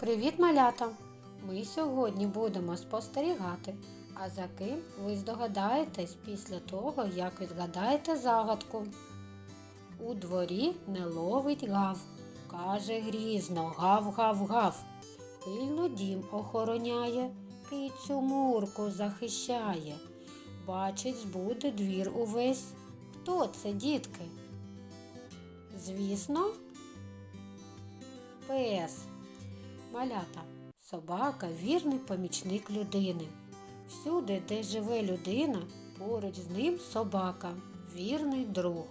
Привіт, малята! Ми сьогодні будемо спостерігати, а за ким ви здогадаєтесь після того, як відгадаєте загадку. У дворі не ловить гав, каже грізно гав-гав-гав. Пильно дім охороняє, кицю мурку захищає. Бачить, збуде двір увесь. Хто це, дітки? Звісно, пес. Малята. Собака вірний помічник людини. Всюди, де живе людина, поруч з ним собака, вірний друг.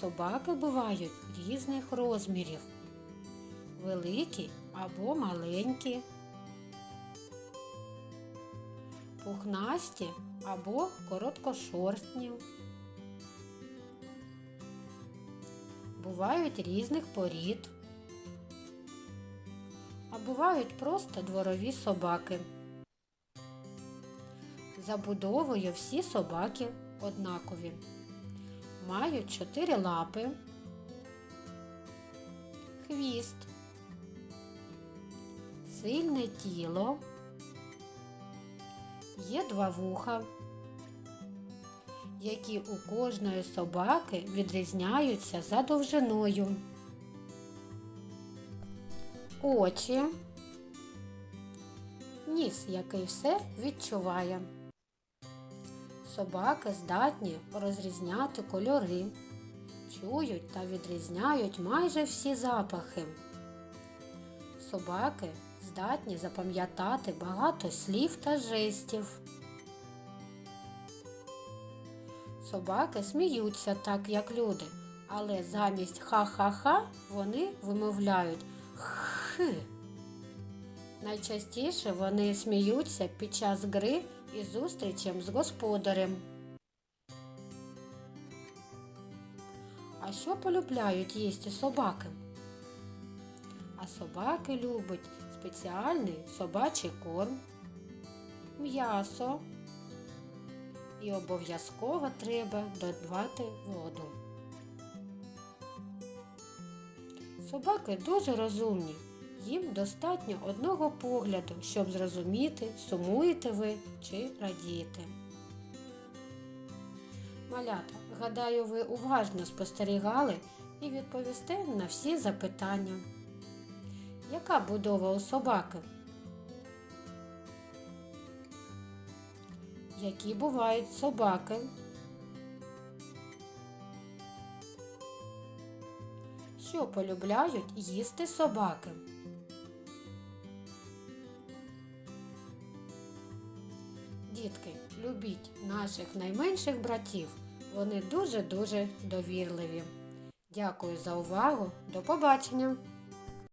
Собаки бувають різних розмірів. Великі або маленькі, пухнасті або короткошорстні. Бувають різних порід а бувають просто дворові собаки. Забудовою всі собаки однакові. Мають чотири лапи, хвіст, сильне тіло, є два вуха, які у кожної собаки відрізняються за довжиною очі, ніс, який все відчуває. Собаки здатні розрізняти кольори, чують та відрізняють майже всі запахи. Собаки здатні запам'ятати багато слів та жестів. Собаки сміються так, як люди, але замість ха-ха-ха вони вимовляють х. Найчастіше вони сміються під час гри і зустрічем з господарем. А що полюбляють їсти собаки? А собаки люблять спеціальний собачий корм, м'ясо і обов'язково треба додавати воду. Собаки дуже розумні. Їм достатньо одного погляду, щоб зрозуміти, сумуєте ви чи радієте. Малята, гадаю, ви уважно спостерігали і відповісте на всі запитання. Яка будова у собаки? Які бувають собаки? Що полюбляють їсти собаки? Дітки, любіть наших найменших братів. Вони дуже-дуже довірливі. Дякую за увагу. До побачення!